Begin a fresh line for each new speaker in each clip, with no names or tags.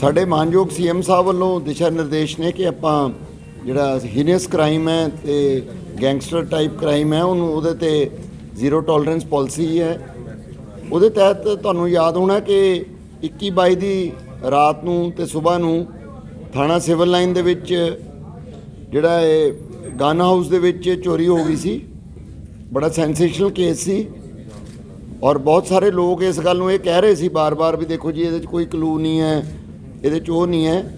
ਸਾਡੇ ਮਾਨਯੋਗ ਸੀਐਮ ਸਾਹਿਬ ਵੱਲੋਂ ਦਿਸ਼ਾ ਨਿਰਦੇਸ਼ ਨੇ ਕਿ ਆਪਾਂ ਜਿਹੜਾ ਹੀਨੀਅਸ ਕ੍ਰਾਈਮ ਹੈ ਤੇ ਗੈਂਗਸਟਰ ਟਾਈਪ ਕ੍ਰਾਈਮ ਹੈ, ਉਹਨੂੰ ਉਹਦੇ ਤੇ ਜ਼ੀਰੋ ਟੋਲਰੈਂਸ ਪਾਲਿਸੀ ਹੈ। ਉਹਦੇ ਤਹਿਤ ਤੁਹਾਨੂੰ ਯਾਦ ਹੋਣਾ ਕਿ 21 22 ਦੀ ਰਾਤ ਨੂੰ ਤੇ ਸਵੇਰ ਨੂੰ ਥਾਣਾ ਸਿਵਲ ਲਾਈਨ ਦੇ ਵਿੱਚ ਜਿਹੜਾ ਇਹ ਗਾਨਾ ਹਾਊਸ ਦੇ ਵਿੱਚ ਚੋਰੀ ਹੋ ਗਈ ਸੀ। ਬੜਾ ਸੈਂਸੇਸ਼ਨਲ ਕੇਸ ਸੀ ਔਰ ਬਹੁਤ ਸਾਰੇ ਲੋਕ ਇਸ ਗੱਲ ਨੂੰ ਇਹ ਕਹਿ ਰਹੇ ਸੀ ਬਾਰ-ਬਾਰ ਵੀ ਦੇਖੋ ਜੀ, ਇਹਦੇ 'ਚ ਕੋਈ ਕਲੂ ਨਹੀਂ ਹੈ। ਇਹਦੇ 'ਚ ਉਹ ਨਹੀਂ ਹੈ।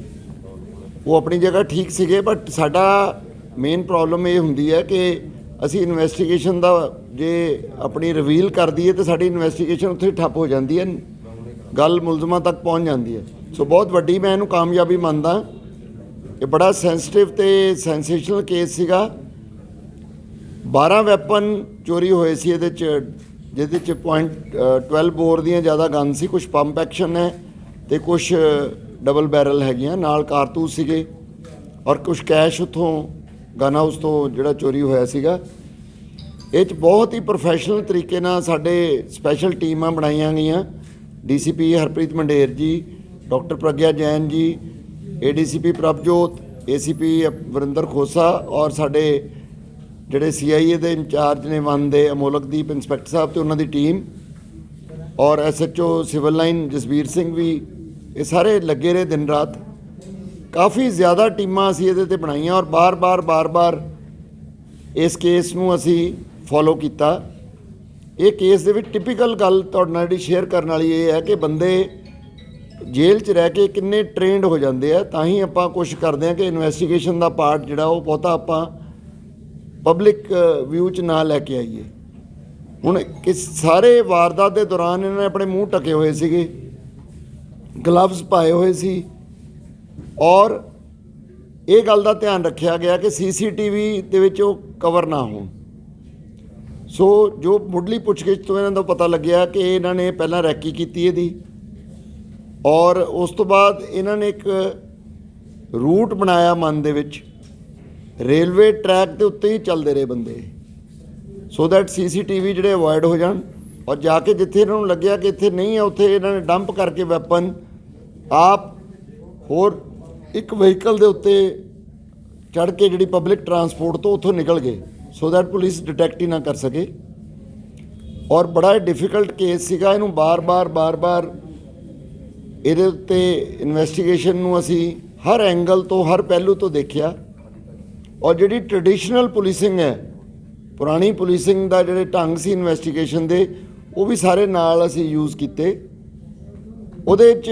ਉਹ ਆਪਣੀ ਜਗ੍ਹਾ ਠੀਕ ਸੀਗੇ ਬਟ ਸਾਡਾ ਮੇਨ ਪ੍ਰੋਬਲਮ ਇਹ ਹੁੰਦੀ ਹੈ ਕਿ ਅਸੀਂ ਇਨਵੈਸਟੀਗੇਸ਼ਨ ਦਾ ਜੇ ਆਪਣੀ ਰਿਵੀਲ ਕਰ ਦਈਏ ਤੇ ਸਾਡੀ ਇਨਵੈਸਟੀਗੇਸ਼ਨ ਉੱਥੇ ਠੱਪ ਹੋ ਜਾਂਦੀ ਹੈ। ਗੱਲ ਮੁਲਜ਼ਮਾਂ ਤੱਕ ਪਹੁੰਚ ਜਾਂਦੀ ਹੈ। ਸੋ ਬਹੁਤ ਵੱਡੀ ਮੈਂ ਇਹਨੂੰ ਕਾਮਯਾਬੀ ਮੰਨਦਾ। ਇਹ ਬੜਾ ਸੈਂਸਿਟਿਵ ਤੇ ਸੈਂਸੇਸ਼ਨਲ ਕੇਸ ਸੀਗਾ। 12 ਵੈਪਨ ਚੋਰੀ ਹੋਏ ਸੀ ਇਹਦੇ ਚ, ਜਿਹਦੇ ਚ ਪੁਆਇੰਟ 12 ਬੋਰ ਦੀਆਂ ਜ਼ਿਆਦਾ ਗਨ ਸੀ ਕੁਝ ਪੰਪ ਐਕਸ਼ਨ ਹੈ ਤੇ ਕੁਝ ਡਬਲ ਬੈਰਲ ਹੈਗੀਆਂ, ਨਾਲ ਕਾਰਤੂਸ ਸੀਗੇ ਔਰ ਕੁਝ ਕੈਸ਼ ਉਥੋਂ, ਗਨ ਹਾਊਸ ਤੋਂ ਜਿਹੜਾ ਚੋਰੀ ਹੋਇਆ ਸੀਗਾ। ਇਹ ਚ ਬਹੁਤ ਹੀ ਪ੍ਰੋਫੈਸ਼ਨਲ ਤਰੀਕੇ ਨਾਲ ਸਾਡੇ ਸਪੈਸ਼ਲ ਟੀਮਾਂ ਬਣਾਈਆਂ ਗਈਆਂ। ਡੀਸੀਪੀ ਹਰਪ੍ਰੀਤ ਮੰਡੇਰ ਜੀ doctor Pragya Jain ji ADCP Prabhjot ACP Varinder Khosa ਔਰ ਸਾਡੇ ਜਿਹੜੇ ਸੀਆਈਏ ਦੇ ਇੰਚਾਰਜ ਨੇ ਵਨ ਦੇ ਅਮੋਲਕਦੀਪ ਇੰਸਪੈਕਟਰ ਸਾਹਿਬ ਤੇ ਉਹਨਾਂ ਦੀ ਟੀਮ। ਔਰ SHO civil line Jasvir Singh ਵੀ ਇਹ ਸਾਰੇ ਲੱਗੇ ਰਹੇ ਦਿਨ ਰਾਤ। ਕਾਫੀ ਜ਼ਿਆਦਾ ਟੀਮਾਂ ਅਸੀਂ ਇਹਦੇ ਤੇ ਬਣਾਈਆਂ ਔਰ ਬਾਰ-ਬਾਰ ਬਾਰ-ਬਾਰ ਇਸ ਕੇਸ ਨੂੰ ਅਸੀਂ ਫੋਲੋ ਕੀਤਾ। ਇਹ ਕੇਸ ਦੇ ਵਿੱਚ ਟਿਪੀਕਲ ਗੱਲ ਤੁਹਾਡੇ ਨਾਲ ਜਿਹੜੀ ਸ਼ੇਅਰ ਕਰਨ ਵਾਲੀ ਇਹ ਹੈ ਕਿ ਬੰਦੇ ਜੇਲ੍ਹ 'ਚ ਰਹਿ ਕੇ ਕਿੰਨੇ ਟ੍ਰੇਨਡ ਹੋ ਜਾਂਦੇ ਆ, ਤਾਂ ਹੀ ਆਪਾਂ ਕੋਸ਼ਿਸ਼ ਕਰਦੇ ਆ ਕਿ ਇਨਵੈਸਟੀਗੇਸ਼ਨ ਦਾ ਪਾਰਟ ਜਿਹੜਾ ਉਹ ਬਹੁਤਾ ਆਪਾਂ ਪਬਲਿਕ ਵਿਊ 'ਚ ਨਾ ਲੈ ਕੇ ਆਈਏ। ਹੁਣ ਕਿਸ ਸਾਰੇ ਵਾਰਦਾਤ ਦੇ ਦੌਰਾਨ ਇਹਨਾਂ ਨੇ ਆਪਣੇ ਮੂੰਹ ਟਕੇ ਹੋਏ ਸੀਗੇ। ਗਲਵਜ਼ ਪਾਏ ਹੋਏ ਸੀ। ਔਰ ਇਹ ਗੱਲ ਦਾ ਧਿਆਨ ਰੱਖਿਆ ਗਿਆ ਕਿ ਸੀਸੀਟੀਵੀ ਦੇ ਵਿੱਚ ਉਹ ਕਵਰ ਨਾ ਹੋਣ। ਸੋ ਜੋ ਮੁੱਢਲੀ ਪੁੱਛਗਿੱਛ ਤੋਂ ਇਹਨਾਂ ਦਾ ਪਤਾ ਲੱਗਿਆ ਕਿ ਇਹਨਾਂ ਨੇ ਪਹਿਲਾਂ ਰੈਕੀ ਕੀਤੀ ਇਹਦੀ। ਔਰ ਉਸ ਤੋਂ ਬਾਅਦ ਇਹਨਾਂ ਨੇ ਇੱਕ ਰੂਟ ਬਣਾਇਆ ਮਨ ਦੇ ਵਿੱਚ। ਰੇਲਵੇ ਟਰੈਕ ਦੇ ਉੱਤੇ ਹੀ ਚੱਲਦੇ ਰਹੇ ਬੰਦੇ। ਸੋ ਦੈਟ ਸੀਸੀਟੀਵੀ ਜਿਹੜੇ ਅਵੋਇਡ ਹੋ ਜਾਣ। ਔਰ ਜਾ ਕੇ ਜਿੱਥੇ ਇਹਨਾਂ ਨੂੰ ਲੱਗਿਆ ਕਿ ਇੱਥੇ ਨਹੀਂ ਹੈ ਉੱਥੇ ਇਹਨਾਂ ਨੇ ਡੰਪ ਕਰਕੇ ਵੈਪਨ ਆਪ ਹੋਰ ਇੱਕ ਵਹੀਕਲ ਦੇ ਉੱਤੇ ਚੜ ਕੇ ਜਿਹੜੀ ਪਬਲਿਕ ਟਰਾਂਸਪੋਰਟ ਤੋਂ ਉੱਥੋਂ ਨਿਕਲ ਗਏ ਸੋ ਦੈਟ ਪੁਲਿਸ ਡਿਟੈਕਟ ਹੀ ਨਾ ਕਰ ਸਕੇ। ਔਰ ਬੜਾ ਡਿਫਿਕਲਟ ਕੇਸ ਸੀਗਾ, ਇਹਨੂੰ ਬਾਰ-ਬਾਰ ਬਾਰ-ਬਾਰ ਇਹਦੇ ਉੱਤੇ ਇਨਵੈਸਟੀਗੇਸ਼ਨ ਨੂੰ ਅਸੀਂ ਹਰ ਐਂਗਲ ਤੋਂ, ਹਰ ਪਹਿਲੂ ਤੋਂ ਦੇਖਿਆ। ਔਰ ਜਿਹੜੀ ਟ੍ਰੈਡੀਸ਼ਨਲ ਪੁਲਿਸਿੰਗ ਹੈ, ਪੁਰਾਣੀ ਪੁਲਿਸਿੰਗ ਦਾ ਜਿਹੜੇ ਢੰਗ ਸੀ ਇਨਵੈਸਟੀਗੇਸ਼ਨ ਦੇ ਉਹ ਵੀ ਸਾਰੇ ਨਾਲ ਅਸੀਂ ਯੂਜ਼ ਕੀਤੇ। ਉਹਦੇ 'ਚ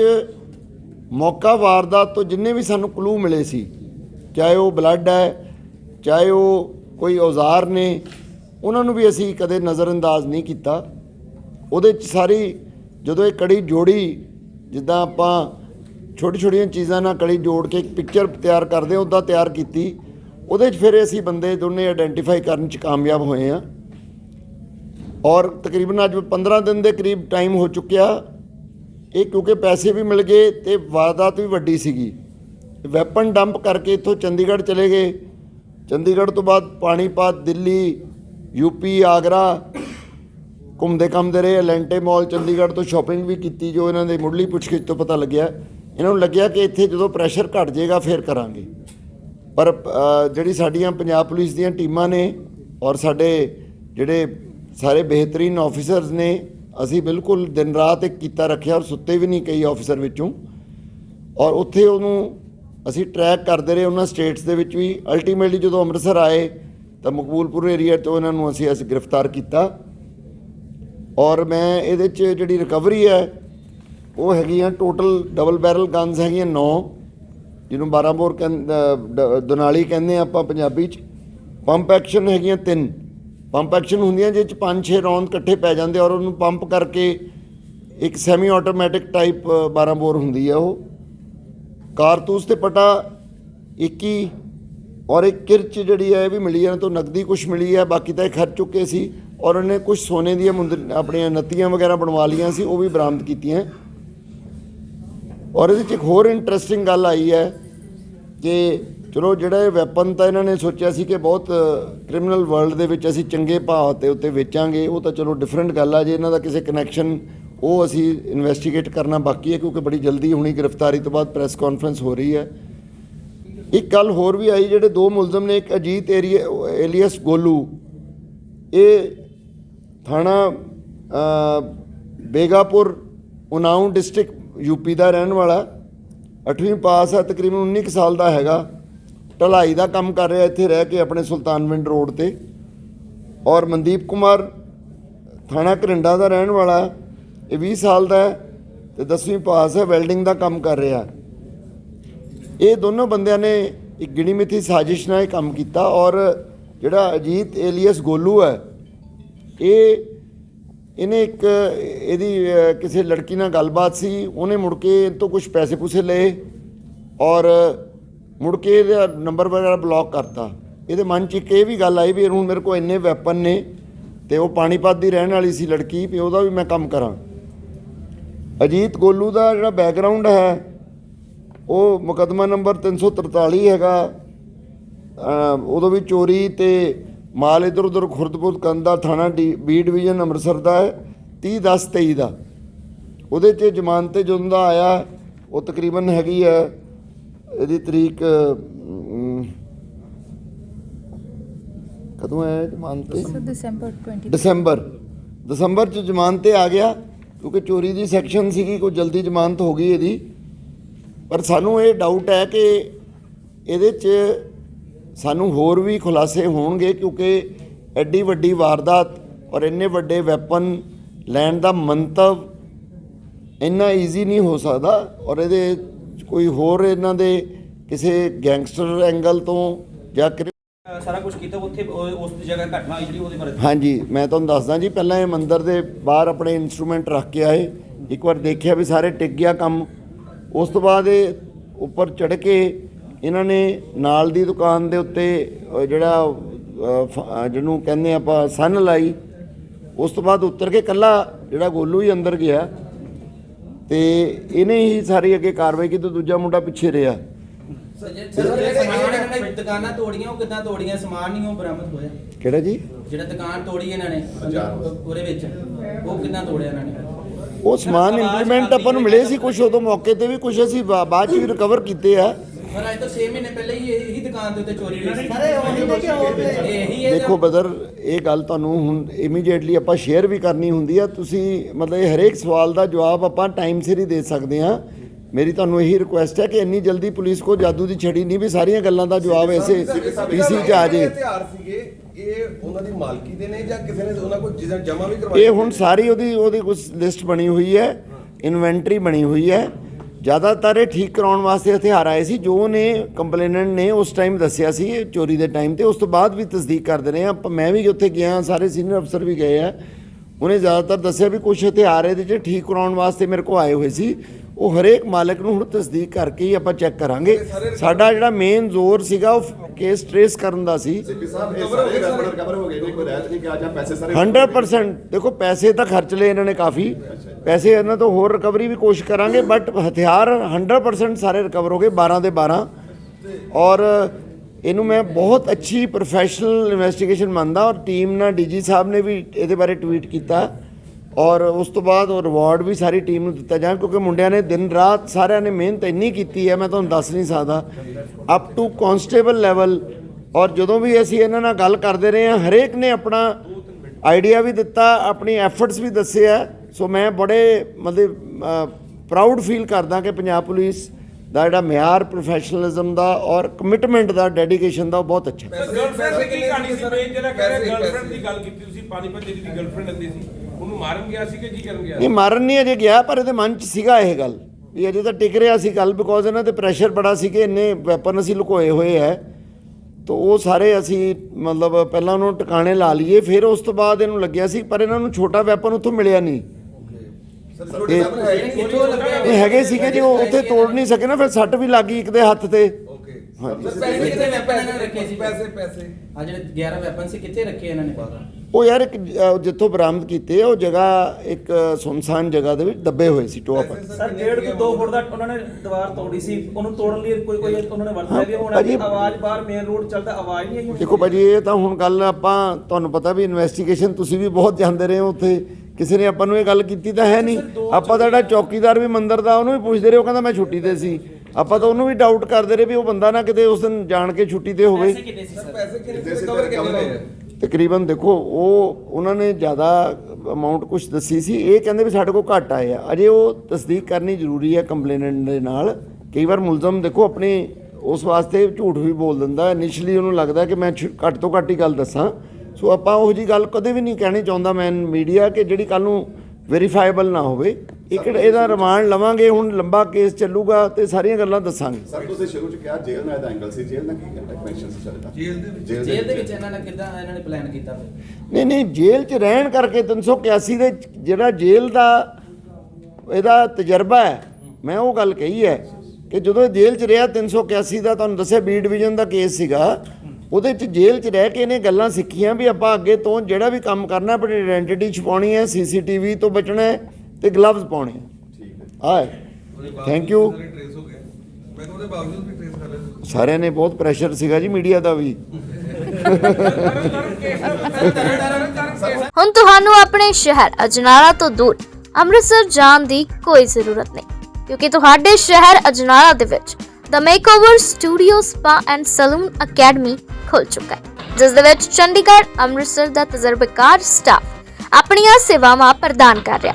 ਮੌਕਾ ਵਾਰਦਾਤ ਤੋਂ ਜਿੰਨੇ ਵੀ ਸਾਨੂੰ ਕਲੂ ਮਿਲੇ ਸੀ, ਚਾਹੇ ਉਹ ਬਲੱਡ ਹੈ, ਚਾਹੇ ਉਹ ਕੋਈ ਔਜ਼ਾਰ ਨੇ, ਉਹਨਾਂ ਨੂੰ ਵੀ ਅਸੀਂ ਕਦੇ ਨਜ਼ਰਅੰਦਾਜ਼ ਨਹੀਂ ਕੀਤਾ। ਉਹਦੇ 'ਚ ਸਾਰੀ ਜਦੋਂ ਇਹ ਕੜੀ ਜੋੜੀ, ਜਿੱਦਾਂ ਆਪਾਂ ਛੋਟੀ ਛੋਟੀਆਂ ਚੀਜ਼ਾਂ ਨਾਲ ਕੜੀ ਜੋੜ ਕੇ ਇੱਕ ਪਿਕਚਰ ਤਿਆਰ ਕਰਦੇ ਹਾਂ, ਉੱਦਾਂ ਤਿਆਰ ਕੀਤੀ, ਉਹਦੇ 'ਚ ਫਿਰ ਅਸੀਂ ਬੰਦੇ ਦੋਨੇ ਆਇਡੈਂਟੀਫਾਈ ਕਰਨ 'ਚ ਕਾਮਯਾਬ ਹੋਏ ਆ ਔਰ ਤਕਰੀਬਨ ਅੱਜ 15 ਦਿਨ ਦੇ ਕਰੀਬ ਟਾਈਮ ਹੋ ਚੁੱਕਿਆ। ਇਹ ਕਿਉਂਕਿ ਪੈਸੇ ਵੀ ਮਿਲ ਗਏ ਤੇ ਵਾਰਦਾਤ ਵੀ ਵੱਡੀ ਸੀਗੀ। ਵੈਪਨ ਡੰਪ ਕਰਕੇ ਇੱਥੋਂ ਚੰਡੀਗੜ੍ਹ ਚਲੇ ਗਏ। ਚੰਡੀਗੜ੍ਹ ਤੋਂ ਬਾਅਦ ਪਾਣੀਪਤ, ਦਿੱਲੀ ਯੂਪੀ ਆਗਰਾ, ਘੁੰਮਦੇ ਘੰਮਦੇ ਰਹੇ ਐਲੈਂਟੇ ਮਾਲ ਚੰਡੀਗੜ੍ਹ ਤੋਂ ਸ਼ਾਪਿੰਗ ਵੀ ਕੀਤੀ ਜੋ ਇਹਨਾਂ ਦੇ ਮੁੱਢਲੀ ਪੁੱਛਗਿੱਛ ਤੋਂ ਪਤਾ ਲੱਗਿਆ। ਇਹਨਾਂ ਨੂੰ ਲੱਗਿਆ ਕਿ ਇੱਥੇ ਜਦੋਂ ਪ੍ਰੈਸ਼ਰ ਘਟ ਜਾਏਗਾ ਫਿਰ ਕਰਾਂਗੇ। ਪਰ ਜਿਹੜੀ ਸਾਡੀਆਂ ਪੰਜਾਬ ਪੁਲਿਸ ਦੀਆਂ ਟੀਮਾਂ ਨੇ ਔਰ ਸਾਡੇ ਜਿਹੜੇ ਸਾਰੇ ਬਿਹਤਰੀਨ ਆਫੀਸਰਸ ਨੇ ਅਸੀਂ ਬਿਲਕੁਲ ਦਿਨ ਰਾਤ ਇੱਕ ਕੀਤਾ ਰੱਖਿਆ ਔਰ ਸੁੱਤੇ ਵੀ ਨਹੀਂ ਕਈ ਆਫੀਸਰ ਵਿੱਚੋਂ। ਔਰ ਉੱਥੇ ਉਹਨੂੰ ਅਸੀਂ ਟਰੈਕ ਕਰਦੇ ਰਹੇ ਉਹਨਾਂ ਸਟੇਟਸ ਦੇ ਵਿੱਚ ਵੀ। ਅਲਟੀਮੇਟਲੀ ਜਦੋਂ ਅੰਮ੍ਰਿਤਸਰ ਆਏ ਤਾਂ ਮਕਬੂਲਪੁਰ ਏਰੀਆ ਤੋਂ ਇਹਨਾਂ ਨੂੰ ਅਸੀਂ ਅਸੀਂ ਗ੍ਰਿਫਤਾਰ ਕੀਤਾ। ਔਰ ਮੈਂ ਇਹਦੇ 'ਚ ਜਿਹੜੀ ਰਿਕਵਰੀ ਹੈ, ਉਹ ਹੈਗੀਆਂ ਟੋਟਲ ਡਬਲ ਬੈਰਲ ਗਨਸ ਹੈਗੀਆਂ 9 ਜਿਹਨੂੰ 12 ਬੋਰ ਕਹਿੰਦੇ ਦੁਨਾਲੀ ਕਹਿੰਦੇ ਆ ਆਪਾਂ ਪੰਜਾਬੀ 'ਚ। ਪੰਪ ਐਕਸ਼ਨ ਹੈਗੀਆਂ 3 ਪੰਪ ਐਕਸ਼ਨ ਹੁੰਦੀਆਂ ਜਿਹਦੇ 'ਚ 5-6 ਰੌਂਦ ਇਕੱਠੇ ਪੈ ਜਾਂਦੇ ਔਰ ਉਹਨੂੰ ਪੰਪ ਕਰਕੇ ਇੱਕ ਸੈਮੀ ਆਟੋਮੈਟਿਕ ਟਾਈਪ 12 ਬੋਰ ਹੁੰਦੀ ਹੈ ਉਹ। ਕਾਰਤੂਸ ਤੇ ਪਟਾ 21 ਔਰ ਇੱਕ ਕਿਰਚ ਜਿਹੜੀ ਹੈ ਇਹ ਵੀ ਮਿਲੀ ਹੈ ਤੋਂ ਨਕਦੀ ਕੁਝ ਮਿਲੀ ਹੈ ਬਾਕੀ ਤਾਂ ਇਹ ਖਰਚ ਚੁੱਕੇ ਸੀ ਔਰ ਉਹਨੇ ਕੁਝ ਸੋਨੇ ਦੀਆਂ ਮੁੰਦਰ ਆਪਣੀਆਂ ਨੱਤੀਆਂ ਵਗੈਰਾ ਬਣਵਾ ਲੀਆਂ ਸੀ, ਉਹ ਵੀ ਬਰਾਮਦ ਕੀਤੀਆਂ। ਔਰ ਇਹਦੇ 'ਚ ਇੱਕ ਹੋਰ ਇੰਟਰਸਟਿੰਗ ਗੱਲ ਆਈ ਹੈ ਕਿ ਚਲੋ ਜਿਹੜਾ ਇਹ ਵੈਪਨ ਤਾਂ ਇਹਨਾਂ ਨੇ ਸੋਚਿਆ ਸੀ ਕਿ ਬਹੁਤ ਕ੍ਰਿਮੀਨਲ ਵਰਲਡ ਦੇ ਵਿੱਚ ਅਸੀਂ ਚੰਗੇ ਭਾਅ ਤੇ ਉੱਤੇ ਵੇਚਾਂਗੇ, ਉਹ ਤਾਂ ਚਲੋ ਡਿਫਰੈਂਟ ਗੱਲ ਆ, ਜੇ ਇਹਨਾਂ ਦਾ ਕਿਸੇ ਕਨੈਕਸ਼ਨ ਉਹ ਅਸੀਂ ਇਨਵੈਸਟੀਗੇਟ ਕਰਨਾ ਬਾਕੀ ਹੈ, ਕਿਉਂਕਿ ਬੜੀ ਜਲਦੀ ਹੋਣੀ ਗ੍ਰਿਫਤਾਰੀ ਤੋਂ ਬਾਅਦ ਪ੍ਰੈਸ ਕਾਨਫਰੰਸ ਹੋ ਰਹੀ ਹੈ। ਇੱਕ ਗੱਲ ਹੋਰ ਵੀ ਆਈ, ਜਿਹੜੇ ਦੋ ਮੁਲਜ਼ਮ ਨੇ, ਇੱਕ ਅਜੀਤ ਏਰੀਆ ਏਲੀਅਸ ਗੋਲੂ, ਇਹ ਥਾਣਾ ਬੇਗਾਪੁਰ ਉਨਾਓ ਡਿਸਟ੍ਰਿਕਟ ਯੂਪੀ ਦਾ ਰਹਿਣ ਵਾਲਾ 8ਵੀਂ ਪਾਸ ਹੈ, ਤਕਰੀਬਨ 19 ਕੁ ਸਾਲ ਦਾ ਹੈਗਾ। ਢਲਾਈ ਦਾ ਕੰਮ ਕਰ ਰਿਹਾ, ਇੱਥੇ ਰਹਿ ਕੇ ਆਪਣੇ ਸੁਲਤਾਨਵਿੰਡ ਰੋਡ ਤੇ। ਔਰ ਮਨਦੀਪ ਕੁਮਾਰ ਥਾਣਾ ਘਰਿੰਡਾ ਦਾ ਰਹਿਣ ਵਾਲਾ, ਇਹ 20 ਸਾਲ ਦਾ ਹੈ ਤੇ 10ਵੀਂ ਪਾਸ ਹੈ, ਵੈਲਡਿੰਗ ਦਾ ਕੰਮ ਕਰ ਰਿਹਾ। ਇਹ ਦੋਨੋਂ ਬੰਦਿਆਂ ਨੇ ਇੱਕ ਗਿਣੀ ਮਿੱਥੀ ਸਾਜ਼ਿਸ਼ ਨਾਲ ਇਹ ਕੰਮ ਕੀਤਾ ਔਰ ਜਿਹੜਾ ਅਜੀਤ ਏਲੀਅਸ ਗੋਲੂ ਹੈ, ਇਹ, ਇਹਨੇ ਇੱਕ, ਇਹਦੀ ਕਿਸੇ ਲੜਕੀ ਨਾਲ ਗੱਲਬਾਤ ਸੀ, ਉਹਨੇ ਮੁੜ ਕੇ ਇਹ ਤੋਂ ਕੁਝ ਪੈਸੇ ਪੂਸੇ ਲਏ ਔਰ ਮੁੜ ਕੇ ਇਹਦਾ ਨੰਬਰ ਵਗੈਰਾ ਬਲੌਕ ਕਰਤਾ। ਇਹਦੇ ਮਨ 'ਚ ਇੱਕ ਇਹ ਵੀ ਗੱਲ ਆਈ ਵੀ ਹੁਣ ਮੇਰੇ ਕੋਲ ਇੰਨੇ ਵੈਪਨ ਨੇ ਤੇ ਉਹ ਪਾਣੀਪਤ ਦੀ ਰਹਿਣ ਵਾਲੀ ਸੀ ਲੜਕੀ, ਵੀ ਉਹਦਾ ਵੀ ਮੈਂ ਕੰਮ ਕਰਾਂ। ਅਜੀਤ ਗੋਲੂ ਦਾ ਜਿਹੜਾ ਬੈਕਗ੍ਰਾਉਂਡ ਹੈ, ਉਹ ਮੁਕੱਦਮਾ ਨੰਬਰ 343 ਹੈਗਾ। ਉਦੋਂ ਵੀ ਚੋਰੀ ਤੇ ਮਾਲ ਇਧਰ ਉਧਰ ਖੁਰਦਬੁਰਦ ਕਰਨ ਦਾ ਥਾਣਾ ਡੀ ਬੀ ਡਿਵੀਜ਼ਨ ਅੰਮ੍ਰਿਤਸਰ ਦਾ ਹੈ 30 10 23 ਦਾ। ਉਹਦੇ 'ਚ ਜ਼ਮਾਨਤ ਤੇ ਜਦੋਂ ਦਾ ਆਇਆ, ਉਹ ਤਕਰੀਬਨ ਹੈਗੀ ਹੈ ਇਹਦੀ ਤਰੀਕ ਕਦੋਂ ਆਇਆ ਜ਼ਮਾਨਤ? ਤੇ
December 20.
ਦਸੰਬਰ ਦਸੰਬਰ ਚ ਜ਼ਮਾਨਤ ਤੇ ਆ ਗਿਆ ਕਿਉਂਕਿ ਚੋਰੀ ਦੀ ਸੈਕਸ਼ਨ ਸੀਗੀ ਕੋਈ ਜਲਦੀ ਜ਼ਮਾਨਤ ਹੋ ਗਈ ਇਹਦੀ। ਪਰ ਸਾਨੂੰ ਇਹ ਡਾਊਟ ਹੈ ਕਿ ਇਹਦੇ ਚ ਸਾਨੂੰ ਹੋਰ ਵੀ ਖੁਲਾਸੇ ਹੋਣਗੇ ਕਿਉਂਕਿ ਐਡੀ ਵੱਡੀ ਵਾਰਦਾਤ ਔਰ ਇੰਨੇ ਵੱਡੇ ਵੈਪਨ ਲੈਣ ਦਾ ਮੰਤਵ ਇੰਨਾ ਈਜ਼ੀ ਨਹੀਂ ਹੋ ਸਕਦਾ ਔਰ ਇਹਦੇ ਕੋਈ ਹੋਰ ਇਹਨਾਂ ਦੇ ਕਿਸੇ ਗੈਂਗਸਟਰ ਐਂਗਲ ਤੋਂ ਜਾਂ ਕ੍ਰਿ-
ਅ, ਸਾਰਾ ਕੁਝ ਕੀਤਾ ਉੱਥੇ ਉਹ- ਉਸ ਜਗ੍ਹਾ ਘਟਨਾ ਹੋਈ ਜਿਹੜੀ ਉਹਦੇ ਬਾਰੇ
ਹਾਂਜੀ ਮੈਂ ਤੁਹਾਨੂੰ ਦੱਸਦਾ ਜੀ ਪਹਿਲਾਂ ਇਹ ਮੰਦਿਰ ਦੇ ਬਾਹਰ ਆਪਣੇ ਇਨਸਟਰੂਮੈਂਟ ਰੱਖ ਕੇ ਆਏ। ਇੱਕ ਵਾਰ ਦੇਖਿਆ ਵੀ ਸਾਰੇ ਟਿਕ ਗਿਆ ਕੰਮ। ਉਸ ਤੋਂ ਬਾਅਦ ਇਹ ਉੱਪਰ ਚੜ ਕੇ ਇਹਨਾਂ ਨੇ ਨਾਲ ਦੀ ਦੁਕਾਨ ਦੇ ਉੱਤੇ ਜਿਹੜਾ ਫ- ਜਿਹਨੂੰ ਕਹਿੰਦੇ ਆਪਾਂ ਸੰਨ ਲਾਈ। ਉਸ ਤੋਂ ਬਾਅਦ ਉੱਤਰ ਕੇ ਕੱਲਾ ਜਿਹੜਾ ਗੋਲੂ ਹੀ ਅੰਦਰ ਗਿਆ। ਤੇ ਇਹਨੇ ਹੀ ਸਾਰੀ ਅੱਗੇ ਕਾਰਵਾਈ ਕੀਤੀ ਦੂਜਾ ਮੁੰਡਾ ਪਿੱਛੇ ਰਿਹਾ।
ਸਰ ਜਿਹੜੇ ਸਮਾਨ ਇਹਨਾਂ ਨੇ ਦੁਕਾਨਾਂ ਤੋੜੀਆਂ ਉਹ ਕਿੱਦਾਂ ਤੋੜੀਆਂ? ਸਮਾਨ ਨਹੀਂ ਉਹ ਬਰਾਮਦ ਹੋਇਆ।
ਕਿਹੜਾ ਜੀ?
ਜਿਹੜਾ ਦੁਕਾਨ ਤੋੜੀ ਇਹਨਾਂ ਨੇ ਉਹਦੇ ਵਿੱਚ। ਉਹ ਕਿੱਦਾਂ ਤੋੜਿਆ ਇਹਨਾਂ ਨੇ?
ਉਹ ਸਮਾਨ ਇੰਪਲੀਮੈਂਟ ਆਪਾਂ ਨੂੰ ਮਿਲੇ ਸੀ ਕੁਝ ਉਦੋਂ ਮੌਕੇ ਤੇ ਵੀ ਕੁਝ ਅਸੀਂ ਬਾਅਦ ਚ ਵੀ ਰਿਕਵਰ ਕੀਤੇ ਆ।
ਪਰ ਅੱਜ ਤੋਂ 6 ਮਹੀਨੇ ਪਹਿਲੇ ਹੀ ਇਹ- ਇਹੀ ਦੁਕਾਨ ਦੇ ਉੱਤੇ ਚੋਰੀ ਹੋਈ ਸੀ। ਸਾਰੇ ਉਹੀ ਦੇ ਕਿ ਹੋਰ ਇਹੀ ਹੈ
ਦੇਖੋ ਬਦਰ ਇਹ ਗੱਲ ਤੁਹਾਨੂੰ ਹੁਣ ਇਮੀਡੀਏਟਲੀ ਆਪਾਂ ਸ਼ੇਅਰ ਵੀ ਕਰਨੀ ਹੁੰਦੀ ਆ। ਤੁਸੀਂ ਮਤਲਬ ਇਹ ਹਰੇਕ ਸਵਾਲ ਦਾ ਜਵਾਬ ਆਪਾਂ ਟਾਈਮ ਸਿਰ ਹੀ ਦੇ ਸਕਦੇ ਹਾਂ। ਮੇਰੀ ਤੁਹਾਨੂੰ ਇਹੀ ਰਿਕੁਐਸਟ ਹੈ ਕਿ ਇੰਨੀ ਜਲਦੀ ਪੁਲਿਸ ਕੋ ਜਾਦੂ ਦੀ ਛੜੀ ਨਹੀਂ ਵੀ ਸਾਰੀਆਂ ਗੱਲਾਂ ਦਾ ਜਵਾਬ ਐਸੇ ਪੀਸੀ ਚ ਆ ਜੇ
ਹਥਿਆਰ ਸੀਗੇ ਇਹ ਉਹਨਾਂ ਦੀ ਮਾਲਕੀ ਦੇ ਨੇ ਜਾਂ ਕਿਸੇ ਨੇ ਉਹਨਾਂ ਕੋਲ ਜਮਾ ਵੀ ਕਰਵਾਇਆ
ਇਹ ਹੁਣ ਸਾਰੀ ਉਹਦੀ ਉਹਦੀ ਕੁਝ ਲਿਸਟ ਬਣੀ ਹੋਈ ਹੈ। ਇਨਵੈਂਟਰੀ ਬਣੀ ਹੋਈ ਹੈ। ਜ਼ਿਆਦਾਤਰ ਇਹ ਠੀਕ ਕਰਾਉਣ ਵਾਸਤੇ ਹਥਿਆਰ ਆਏ ਸੀ, ਜੋ ਨੇ ਕੰਪਲੇਨੈਂਟ ਨੇ ਉਸ ਟਾਈਮ ਦੱਸਿਆ ਸੀ ਇਹ ਚੋਰੀ ਦੇ ਟਾਈਮ ਤੇ। ਉਸ ਤੋਂ ਬਾਅਦ ਵੀ ਤਸਦੀਕ ਕਰਦੇ ਰਹੇ। ਆਪਾਂ, ਮੈਂ ਵੀ ਉੱਥੇ ਗਿਆ, ਸਾਰੇ ਸੀਨੀਅਰ ਅਫਸਰ ਵੀ ਗਏ ਆ। ਉਹਨੇ ਜ਼ਿਆਦਾਤਰ ਦੱਸਿਆ ਵੀ ਕੁਝ ਹਥਿਆਰ ਇਹਦੇ 'ਚ ਠੀਕ ਕਰਾਉਣ ਵਾਸਤੇ ਮੇਰੇ ਕੋਲ ਆਏ ਹੋਏ ਸੀ। ਉਹ ਹਰੇਕ ਮਾਲਕ ਨੂੰ ਹੁਣ ਤਸਦੀਕ ਕਰਕੇ ਹੀ ਆਪਾਂ ਚੈੱਕ ਕਰਾਂਗੇ। ਸਾਡਾ ਜਿਹੜਾ ਮੇਨ ਜ਼ੋਰ ਸੀਗਾ ਉਹ ਕੇਸ ਟ੍ਰੇਸ ਕਰਨ ਦਾ ਸੀ।
ਸਾਹਿਬ ਇਹ ਸਾਰੇ ਵੈਪਨ ਰਿਕਵਰ ਹੋ ਗਏ। ਨੇ ਕੋਈ ਰਹਿਤ ਨਹੀਂ ਕਿ ਜਾਂ ਪੈਸੇ ਸਾਰੇ
100% ਦੇਖੋ ਪੈਸੇ ਤਾਂ ਖਰਚ ਲਏ ਇਹਨਾਂ ਨੇ ਕਾਫੀ। ਪੈਸੇ ਇਹਨਾਂ ਤੋਂ ਹੋਰ ਰਿਕਵਰੀ ਵੀ ਕੋਸ਼ਿਸ਼ ਕਰਾਂਗੇ ਬਟ ਹਥਿਆਰ 100% ਸਾਰੇ ਰਿਕਵਰ ਹੋ ਗਏ 12 ਦੇ 12 ਔਰ ਇਹਨੂੰ ਮੈਂ ਬਹੁਤ ਅੱਛੀ ਪ੍ਰੋਫੈਸ਼ਨਲ ਇਨਵੈਸਟੀਗੇਸ਼ਨ ਮੰਨਦਾ ਔਰ ਟੀਮ ਨਾਲ ਡੀਜੀ ਸਾਹਿਬ ਨੇ ਵੀ ਇਹਦੇ ਬਾਰੇ ਟਵੀਟ ਕੀਤਾ। ਔਰ ਉਸ ਤੋਂ ਬਾਅਦ ਉਹ ਰਿਵਾਰਡ ਵੀ ਸਾਰੀ ਟੀਮ ਨੂੰ ਦਿੱਤਾ ਜਾਣ, ਕਿਉਂਕਿ ਮੁੰਡਿਆਂ ਨੇ ਦਿਨ ਰਾਤ ਸਾਰਿਆਂ ਨੇ ਮਿਹਨਤ ਇੰਨੀ ਕੀਤੀ ਹੈ, ਮੈਂ ਤੁਹਾਨੂੰ ਦੱਸ ਨਹੀਂ ਸਕਦਾ। ਅਪ ਟੂ ਕਨਸਟੇਬਲ ਲੈਵਲ ਔਰ ਜਦੋਂ ਵੀ ਅਸੀਂ ਇਹਨਾਂ ਨਾਲ ਗੱਲ ਕਰਦੇ ਰਹੇ ਹਾਂ, ਹਰੇਕ ਨੇ ਆਪਣਾ ਆਈਡੀਆ ਵੀ ਦਿੱਤਾ, ਆਪਣੀ ਐਫਰਟਸ ਵੀ ਦੱਸੇ ਆ ਸੋ ਮੈਂ ਬੜੇ ਮਤਲਬ ਪ੍ਰਾਊਡ ਫੀਲ ਕਰਦਾ ਕਿ ਪੰਜਾਬ ਪੁਲਿਸ ਦਾ ਜਿਹੜਾ ਮਿਆਰ ਪ੍ਰੋਫੈਸ਼ਨਲਿਜ਼ਮ ਦਾ ਔਰ ਕਮਿਟਮੈਂਟ ਦਾ ਡੈਡੀਕੇਸ਼ਨ ਦਾ ਉਹ ਬਹੁਤ ਅੱਛਾ ਹੈ।
ਗਰਲਫ੍ਰੈਂਡ ਦੀ ਕਹਾਣੀ ਸੀ ਜਿਹੜਾ ਕਹਿ ਰਿਹਾ ਗਰਲਫ੍ਰੈਂਡ ਦੀ ਗੱਲ ਕੀਤੀ ਤੁਸੀਂ ਪਾਣੀਪਤ ਦੀ ਗਰਲਫ੍ਰੈਂਡ ਹੁੰਦੀ ਸੀ। ਉਹਨੂੰ ਮਾਰਨ ਗਿਆ ਸੀ ਕਿ ਕੀ ਕਰਨ ਗਿਆ
ਇਹ ਮਾਰਨ ਨਹੀਂ ਅਜੇ ਗਿਆ ਪਰ ਇਹਦੇ ਮਨ 'ਚ ਸੀਗਾ ਇਹ ਗੱਲ ਵੀ ਅਜੇ ਤਾਂ ਟਿਕ ਰਿਹਾ ਸੀ ਗੱਲ ਬਿਕੋਜ਼ ਇਹਨਾਂ ਤੇ ਪ੍ਰੈਸ਼ਰ ਬੜਾ ਸੀ ਕਿ ਇੰਨੇ ਵੈਪਨ ਅਸੀਂ ਲੁਕੋਏ ਹੋਏ ਹੈ। ਤਾਂ ਉਹ ਸਾਰੇ ਅਸੀਂ ਮਤਲਬ ਪਹਿਲਾਂ ਉਹਨੂੰ ਟਿਕਾਣੇ ਲਾ ਲਈਏ ਫਿਰ ਉਸ ਤੋਂ ਬਾਅਦ ਇਹਨੂੰ ਲੱਗਿਆ ਸੀ ਪਰ ਇਹਨਾਂ ਨੂੰ ਛੋਟਾ ਵੈਪਨ ਉੱਥੋਂ ਮਿਲਿਆ ਨਹੀਂ।
ਨਹੀਂ
ਇਹ ਹੈਗੇ ਸੀਗੇ ਜੀ ਉਹ ਉੱਥੇ ਤੋੜ ਨਹੀਂ ਸਕੇ ਨਾ ਫਿਰ ਸੱਟ ਵੀ ਲੱਗ ਗਈ ਇੱਕ ਦੇ ਹੱਥ ਤੇ।
ਓਕੇ
ਪੈਸੇ ਕਿੱਥੇ ਵੈਪਨ ਇਹਨਾਂ ਨੇ ਰੱਖੇ ਸੀ?
ਪੈਸੇ ਪੈਸੇ?
ਆ ਜਿਹੜੇ 11 ਵੈਪਨ ਸੀ ਕਿੱਥੇ ਰੱਖੇ ਇਹਨਾਂ ਨੇ?
ਉਹ ਯਾਰ ਇੱਕ ਜਿੱਥੋਂ ਬਰਾਮਦ ਕੀਤੇ ਉਹ ਜਗ੍ਹਾ ਇੱਕ ਸੁਨਸਾਨ ਜਗ੍ਹਾ ਦੇ ਵਿੱਚ ਦੱਬੇ ਹੋਏ ਸੀ ਟੋਆ ਪਰ
ਸਰ ਡੇਢ ਤੋਂ 2 ਫੁੱਟ ਦਾ ਉਹਨਾਂ ਨੇ ਦੀਵਾਰ ਤੋੜੀ ਸੀ। ਉਹਨੂੰ ਤੋੜਨ ਲਈ ਕੋਈ ਕੋਈ ਉਹਨਾਂ ਨੇ ਵਰਤਿਆ ਵੀ ਹੁਣ
ਭਾਜੀ-
ਆਵਾਜ਼ ਬਾਹਰ ਮੇਨ ਰੋਡ ਚੱਲਦਾ ਆਵਾਜ਼ ਨਹੀਂ ਆਈ
ਦੇਖੋ ਭਾਜੀ ਇਹ ਤਾਂ ਹੁਣ ਗੱਲ ਆਪਾਂ ਤੁਹਾਨੂੰ ਪਤਾ ਵੀ ਇਨਵੈਸਟੀਗੇਸ਼ਨ ਤੁਸੀਂ ਵੀ ਬਹੁਤ ਜਾਂਦੇ ਰਹੇ ਹੋ ਉੱਥੇ। ਕਿਸੇ ਨੇ ਆਪਾਂ ਨੂੰ ਇਹ ਗੱਲ ਕੀਤੀ ਤਾਂ ਹੈ ਨਹੀਂ। ਆਪਾਂ ਤਾਂ ਜਿਹੜਾ ਚੌਕੀਦਾਰ ਵੀ ਮੰਦਰ ਦਾ ਉਹਨੂੰ ਵੀ ਪੁੱਛਦੇ ਰਹੇ ਉਹ ਕਹਿੰਦਾ ਮੈਂ ਛੁੱਟੀ ਤੇ ਸੀ। ਆਪਾਂ ਤਾਂ ਉਹਨੂੰ ਵੀ ਡਾਊਟ ਕਰਦੇ ਰਹੇ ਵੀ ਉਹ ਬੰਦਾ ਨਾ ਕਿਤੇ ਉਸ ਦਿਨ ਜਾਣ ਕੇ ਛੁੱਟੀ ਤੇ ਹੋਵੇ।
ਪੈਸੇ ਕਿੰਨੇ ਸੀ ਸਰ?
ਪੈਸੇ ਕਿੰਨੇ ਰਿਕਵਰ ਕਿੰਨੇ ਹੋਏ ਆ
ਤਕਰੀਬਨ ਦੇਖੋ, ਉਹ, ਉਹਨਾਂ ਨੇ ਜ਼ਿਆਦਾ ਅਮਾਉਂਟ ਕੁਝ ਦੱਸੀ ਸੀ। ਇਹ ਕਹਿੰਦੇ ਵੀ ਸਾਡੇ ਕੋਲ ਘੱਟ ਆਏ ਆ। ਅਜੇ ਉਹ ਤਸਦੀਕ ਕਰਨੀ ਜ਼ਰੂਰੀ ਹੈ ਕੰਪਲੇਨੈਂਟ ਦੇ ਨਾਲ। ਕਈ ਵਾਰ ਮੁਲਜ਼ਮ ਦੇਖੋ, ਆਪਣੇ ਉਸ ਵਾਸਤੇ ਝੂਠ ਵੀ ਬੋਲ ਦਿੰਦਾ। ਇਨੀਸ਼ੀਅਲੀ ਉਹਨੂੰ ਲੱਗਦਾ ਕਿ ਮੈਂ ਛ- ਘੱਟ ਤੋਂ ਘੱਟ ਹੀ ਗੱਲ ਦੱਸਾਂ। ਸੋ ਆਪਾਂ ਉਹੋ ਜੀ ਗੱਲ ਕਦੇ ਵੀ ਨਹੀਂ ਕਹਿਣੀ ਚਾਹੁੰਦਾ ਮੈਂ ਮੀਡੀਆ ਕਿ ਜਿਹੜੀ ਕੱਲ ਨੂੰ ਵੈਰੀਫਾਈਬਲ ਨਾ ਹੋਵੇ। ਇੱਕ ਇਹਦਾ ਰਿਮਾਂਡ ਲਵਾਂਗੇ ਹੁਣ ਲੰਬਾ ਕੇਸ ਚੱਲੂਗਾ ਤੇ ਸਾਰੀਆਂ ਗੱਲਾਂ ਦੱਸਾਂਗੇ।
ਸਰ ਤੁਸੀਂ ਸ਼ੁਰੂ ਚ ਕਿਹਾ ਜੇਲ੍ਹ ਨਾਲ ਦਾ ਐਂਗਲ ਸੀ ਜੇਲ੍ਹ ਨਾਲ ਕੀ ਕੰਟੈਕਟ ਸੀ ਚੱਲਦਾ ਜੇਲ੍ਹ ਦੇ ਵਿੱਚ
ਜੇਲ੍ਹ ਦੇ ਵਿੱਚ ਇਹਨਾਂ ਨੇ ਕਿੱਦਾਂ ਇਹਨਾਂ ਨੇ ਪਲਾਨ ਕੀਤਾ ਫਿਰ?
ਨਹੀਂ ਨਹੀਂ ਜੇਲ੍ਹ 'ਚ ਰਹਿਣ ਕਰਕੇ 381 ਦੇ ਜਿਹੜਾ ਜੇਲ੍ਹ ਦਾ ਇਹਦਾ ਤਜਰਬਾ ਹੈ ਮੈਂ ਉਹ ਗੱਲ ਕਹੀ ਹੈ ਕਿ ਜਦੋਂ ਇਹ ਜੇਲ੍ਹ 'ਚ ਰਿਹਾ 381 ਦਾ ਤੁਹਾਨੂੰ ਦੱਸਿਆ ਬੀ ਡਿਵੀਜ਼ਨ ਦਾ ਕੇਸ ਸੀਗਾ ਉਹਦੇ 'ਚ ਜੇਲ੍ਹ 'ਚ ਰਹਿ ਕੇ ਇਹਨੇ ਗੱਲਾਂ ਸਿੱਖੀਆਂ ਵੀ ਆਪਾਂ ਅੱਗੇ ਤੋਂ ਜਿਹੜਾ ਵੀ ਕੰਮ ਕਰਨਾ ਆਪਣੀ ਆਇਡੈਂਟੀਟੀ ਛਪਾਉਣੀ ਹੈ ਸੀਸੀਟੀਵੀ ਤੋਂ ਬਚਣਾ ਹੈ ਤੇ ਗਲਵਜ਼ ਪਾਉਣੇ ਆ। ਆਹ ਥੈਂਕ ਯੂ ਸਾਰਿਆਂ ਨੇ ਬਹੁਤ ਪ੍ਰੈਸ਼ਰ ਸੀਗਾ ਜੀ ਮੀਡੀਆ ਦਾ ਵੀ।
ਹੁਣ ਤੁਹਾਨੂੰ ਆਪਣੇ ਸ਼ਹਿਰ ਅਜਨਾਲਾ ਤੋਂ ਦੂਰ ਅੰਮ੍ਰਿਤਸਰ ਜਾਣ ਦੀ ਕੋਈ ਜ਼ਰੂਰਤ ਨਹੀਂ, ਕਿਉਂਕਿ ਤੁਹਾਡੇ ਸ਼ਹਿਰ ਅਜਨਾਲਾ ਦੇ ਵਿੱਚ the makeover studio spa and salon academy ਖੁੱਲ ਚੁੱਕਾ ਹੈ, ਜਿਸ ਦੇ ਵਿੱਚ ਚੰਡੀਗੜ੍ਹ, ਅੰਮ੍ਰਿਤਸਰ ਦਾ ਤਜਰਬੇਕਾਰ ਸਟਾਫ ਆਪਣੀਆਂ ਸੇਵਾਵਾਂ ਪ੍ਰਦਾਨ ਕਰ ਰਿਹਾ